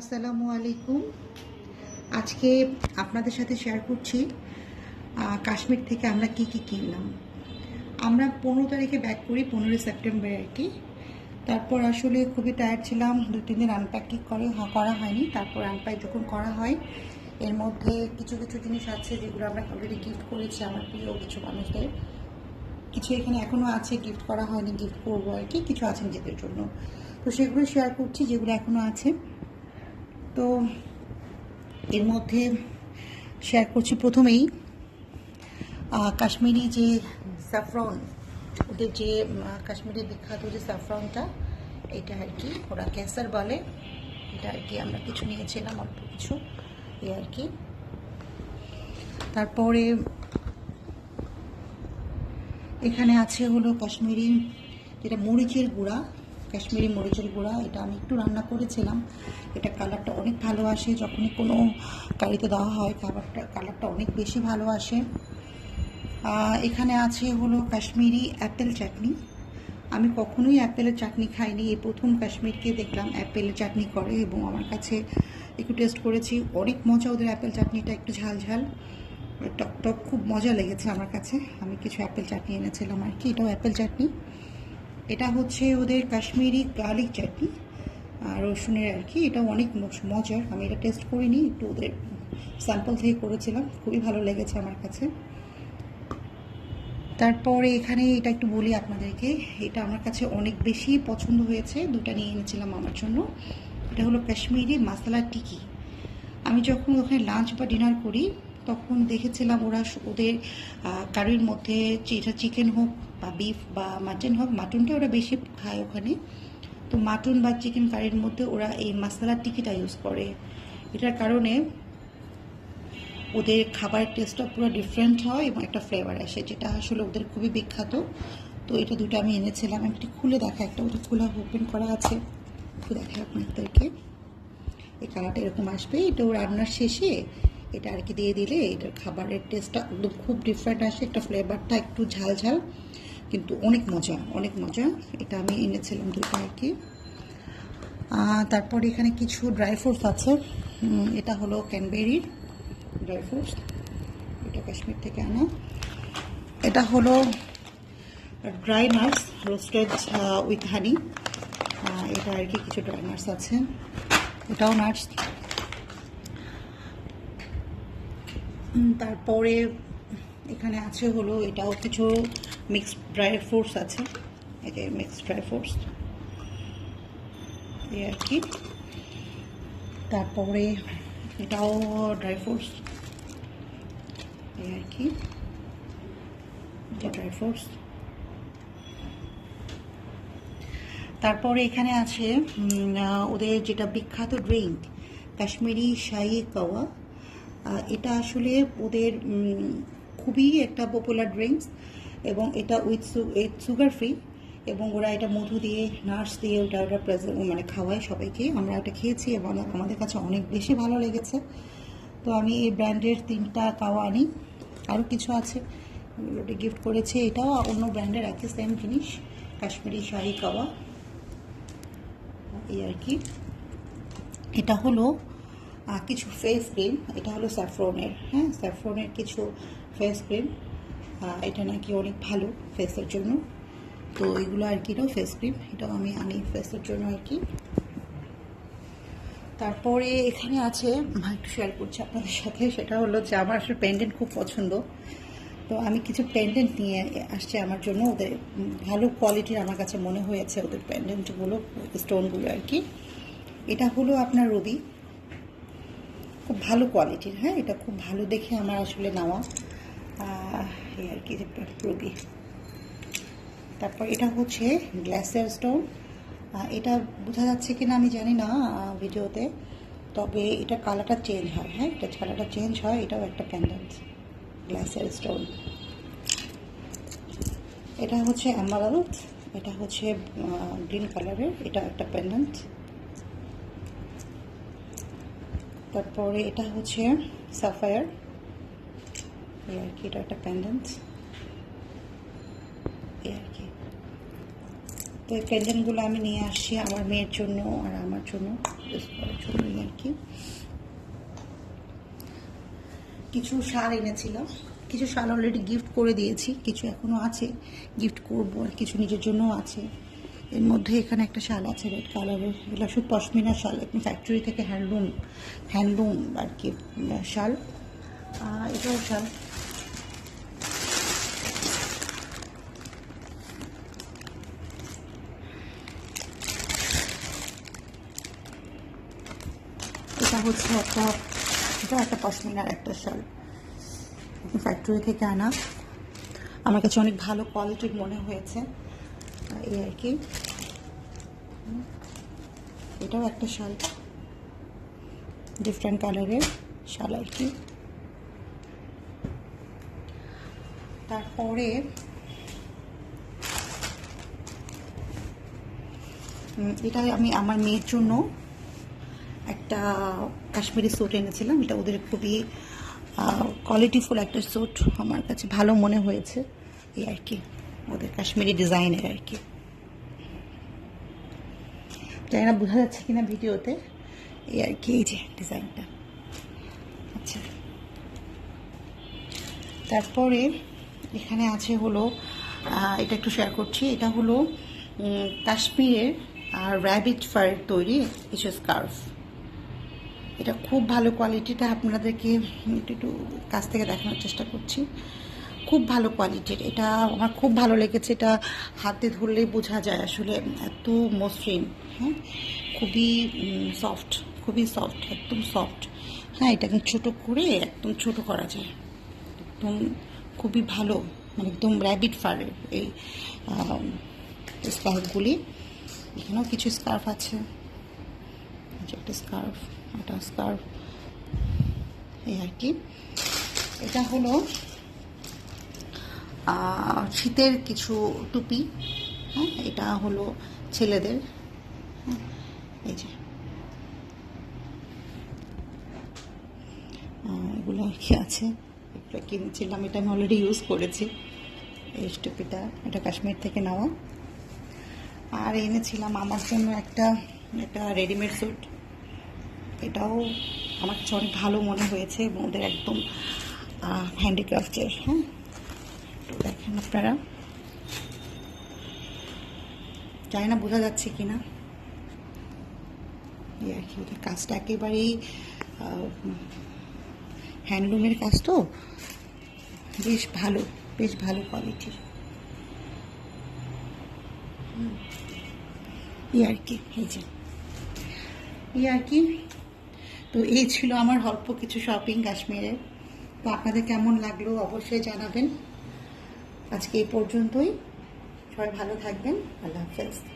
আসসালামু আলাইকুম। আজকে আপনাদের সাথে শেয়ার করছি কাশ্মীর থেকে আমরা কি কি কিনলাম। আমরা পনেরো তারিখে ব্যাক করি, পনেরোই সেপ্টেম্বর আর কি। তারপর আসলে খুবই টায়ার্ড ছিলাম দু তিন দিন আনপ্যাকিং করে, করা হয়নি। তারপর আনপ্যাক যখন করা হয়, এর মধ্যে কিছু কিছু জিনিস আছে যেগুলো আমরা অলরেডি গিফট করেছি আমার প্রিয় কিছু মানুষদের। কিছু এখানে এখনও আছে গিফট করা হয়নি গিফট করব আর কি। কিছু আছে নিজেদের জন্য। তো সেগুলো শেয়ার করছি, যেগুলো এখনও আছে। তো এর মধ্যে শেয়ার করছি প্রথমেই কাশ্মীরি যে স্যাফরন ওদের যে কাশ্মীরি বিখ্যাত যে স্যাফরনটা এটা আর কি, ওরা ক্যাসার বলে, এটা আর কি আমরা কিছু নিয়েছিলাম, অল্প কিছু এই আর কি। তারপরে এখানে আছে হলো কাশ্মীরি যেটা মরিচের গুঁড়া, কাশ্মীরি মরিচের গুঁড়া, এটা আমি একটু রান্না করেছিলাম। এটা কালারটা অনেক ভালো আসে। যখনই কোনো কারিতে দেওয়া হয় খাবারটা কালারটা অনেক বেশি ভালো আসে। এখানে আছে হলো কাশ্মীরি অ্যাপেল চাটনি। আমি কখনোই অ্যাপেলের চাটনি খাইনি। এই প্রথম কাশ্মীরকে দেখলাম অ্যাপেলের চাটনি করে এবং আমার কাছে একটু টেস্ট করেছি। অনেক মজা ওদের অ্যাপেল চাটনিটা, একটু ঝাল ঝাল। টক টক খুব মজা লেগেছে আমার কাছে। আমি কিছু অ্যাপেল চাটনি এনেছিলাম আর কি। এটাও অ্যাপেল চাটনি। এটা হচ্ছে ওদের কাশ্মীরি গার্লিক চাটনি। রসুনের আর কি, এটা অনেক মজার। আমি এটা টেস্ট করিনি, একটু ওদের স্যাম্পল থেকে করেছিলাম। খুবই ভালো লেগেছে আমার কাছে। তারপরে এখানে এটা একটু বলি আপনাদেরকে, এটা আমার কাছে অনেক বেশি পছন্দ হয়েছে দুটা নিয়ে এনেছিলাম আমার জন্য। এটা হলো কাশ্মীরি মাসালা টিকি। আমি যখন ওখানে লাঞ্চ বা ডিনার করি, তখন দেখেছিলাম ওরা ওদের কারির মধ্যে এটা চিকেন হোক বা বিফ বা মাটন হোক মাটনটা ওরা বেশি খায় ওখানে। তো মাটন বা চিকেন কারির মধ্যে ওরা এই মশলা টিকিটা ইউজ করে। এটার কারণে ওদের খাবারের টেস্টটা পুরো ডিফারেন্ট হয় এবং একটা ফ্লেভার আসে, যেটা আসলে ওদের খুবই বিখ্যাত। তো এটা দুটো আমি এনেছিলাম, আমি একটু খুলে দেখা একটা, ওটা খোলা ওপেন করা আছে। একটু দেখা আপনাদেরকে। এই কালারটা এরকম আসবে। এটা রান্নার শেষে এটা আর কি দিয়ে দিলে এটার খাবারের টেস্টটা একদম খুব ডিফারেন্ট আসে, একটা ফ্লেভারটা একটু ঝাল ঝাল। কিন্তু অনেক মজা অনেক মজা। এটা আমি এনেছিলাম দুটো আর কি। তারপর এখানে কিছু ড্রাই ফ্রুটস আছে। এটা হলো ক্যানবেরির ড্রাই ফ্রুটস এটা কাশ্মীর থেকে আনা। এটা হলো dry nuts roasted with honey এটা আর কি কিছু ড্রাই নাটস আছে। এটাও নাটস তারপরে এখানে আছে হলো এটাও কিছু মিক্সড ড্রাই ফ্রুটস আছে। এটা মিক্সড ড্রাই ফ্রুটস এই আর কি। তারপরে এটাও ড্রাই ফ্রুটস এই আর কি। ড্রাই ফ্রুটস তারপরে এখানে আছে ওদের যেটা বিখ্যাত ড্রিঙ্ক কাশ্মীরি শাহি কাওয়া। এটা আসলে ওদের খুবই একটা পপুলার ড্রিঙ্কস এবং এটা উইথ সুগার ফ্রি এবং ওরা এটা মধু দিয়ে, নার্স দিয়ে ওটা ওটা প্রেজেন্ট মানে খাওয়ায় সবাইকে। আমরা ওটা খেয়েছি এবং আমাদের কাছে অনেক বেশি ভালো লেগেছে। তো আমি এই ব্র্যান্ডের তিনটা কাওয়া আনি। আরও কিছু আছে। ওটা গিফট করেছে এটাও অন্য ব্র্যান্ডের একই সেম জিনিস, কাশ্মীরি শাহি কাওয়া। এই আর কি। এটা হলো কিছু ফেস ক্রিম এটা হলো স্যাফ্রনের হ্যাঁ? স্যাফরনের কিছু ফেস ক্রিম এটা নাকি অনেক ভালো ফেসের জন্য। তো এগুলো আর কি ফেস ক্রিম, এটাও আমি আনি ফেসের জন্য আর কি। তারপরে এখানে আছে একটু শেয়ার করছি আপনাদের সাথে, সেটা হলো যে আমার আসলে পেন্ডেন্ট খুব পছন্দ। তো আমি কিছু পেন্ডেন্ট নিয়ে আসছি আমার জন্য, ওদের ভালো কোয়ালিটির আমার কাছে মনে হয়েছে ওদের পেন্ডেন্টগুলো স্টোনগুলো আর কি। এটা হলো আপনার রবি খুব ভালো কোয়ালিটির হ্যাঁ এটা খুব ভালো দেখে আমার আসলে নেওয়া। আর কি রবি তারপর এটা হচ্ছে গ্লাসের স্টোন। এটা বোঝা যাচ্ছে কিনা আমি জানি না ভিডিওতে। তবে এটা কালারটা চেঞ্জ হয় হ্যাঁ? এটা কালারটা চেঞ্জ হয়, এটাও একটা প্যান্ডেন্ট গ্লাসের স্টোন। এটা হচ্ছে অ্যামারাল্ড এটা হচ্ছে গ্রিন কালারের এটা একটা প্যান্ডেন্ট তারপরে এটা হচ্ছে সাফায়ার এই আর কি এটা একটা প্যান্ডেন্ট এই আর কি তো এই পেন্ডেন্টগুলো আমি নিয়ে আসছি আমার মেয়ের জন্য আর আমার জন্য জন্য আর কি। কিছু শাল এনেছিলাম। কিছু শাল অলরেডি গিফট করে দিয়েছি, কিছু এখনও আছে গিফট করব আর কিছু নিজের জন্যও আছে। এর মধ্যে এখানে একটা শাল আছে রেড কালারের এগুলো শুধু পশমিনা শাল, একদম ফ্যাক্টরি থেকে হ্যান্ডলুম হ্যান্ডলুম আর কি, শাল। এটাও শাল এটা হচ্ছে একটা এটা একটা পশমিনার একটা শাল ফ্যাক্টরি থেকে আনা আমার কাছে অনেক ভালো কোয়ালিটির মনে হয়েছে এই আর কি এটাও একটা শাল ডিফারেন্ট কালারের শাল আর কি তারপরে এটা আমি আমার মেয়ের জন্য একটা কাশ্মীরি স্যুট এনেছিলাম। এটা ওদের খুবই কোয়ালিটিফুল একটা স্যুট আমার কাছে ভালো মনে হয়েছে। এই আর কি, ওদের কাশ্মীরি ডিজাইনের আর কি। জানি না, বোঝা যাচ্ছে কিনা ভিডিওতে। এই আর কি, এই যে ডিজাইনটা। আচ্ছা। তারপরে এখানে আছে হলো এটা একটু শেয়ার করছি। এটা হলো কাশ্মীরের র্যাবিট ফার তৈরি কিছু স্কার্ফ এটা খুব ভালো কোয়ালিটিটা আপনাদেরকে একটু একটু কাছ থেকে দেখানোর চেষ্টা করছি। খুব ভালো কোয়ালিটির এটা আমার খুব ভালো লেগেছে। এটা হাতে ধরলেই বোঝা যায় আসলে এত মসৃণ। হ্যাঁ? খুবই সফট খুবই সফট একদম সফট হ্যাঁ এটাকে ছোট করে একদম ছোট করা যায়। একদম খুবই ভালো মানে একদম র্যাবিট ফারের এই স্কার্ফগুলি এখানেও কিছু স্কার্ফ আছে। একটা স্কার্ফ একটা স্কার্ফ এই আর কি। এটা হলো শীতের কিছু টুপি। হ্যাঁ এটা হলো ছেলেদের। হ্যাঁ, এই যে। এগুলো আর কি আছে। এগুলো কিনেছিলাম, এটা আমি অলরেডি ইউজ করেছি। এই টুপিটা, এটা কাশ্মীর থেকে নেওয়া। আর এনেছিলাম আমার জন্য একটা একটা রেডিমেড স্যুট এটাও আমার কাছে অনেক ভালো মনে হয়েছে ওদের একদম হ্যান্ডিক্রাফটের হ্যাঁ? তো দেখেন আপনারা। জানি না বোঝা যাচ্ছে কি না কাজটা একেবারেই হ্যান্ডলুমের কাজ তো? বেশ ভালো বেশ ভালো কোয়ালিটির এই আর কি এই যে। এই আর কি তো এই ছিল আমার অল্প কিছু শপিং কাশ্মীরের তো আপনাদের কেমন লাগল অবশ্যই জানাবেন। আজকে এই পর্যন্তই। সবাই ভালো থাকবেন। আল্লাহ হাফেজ।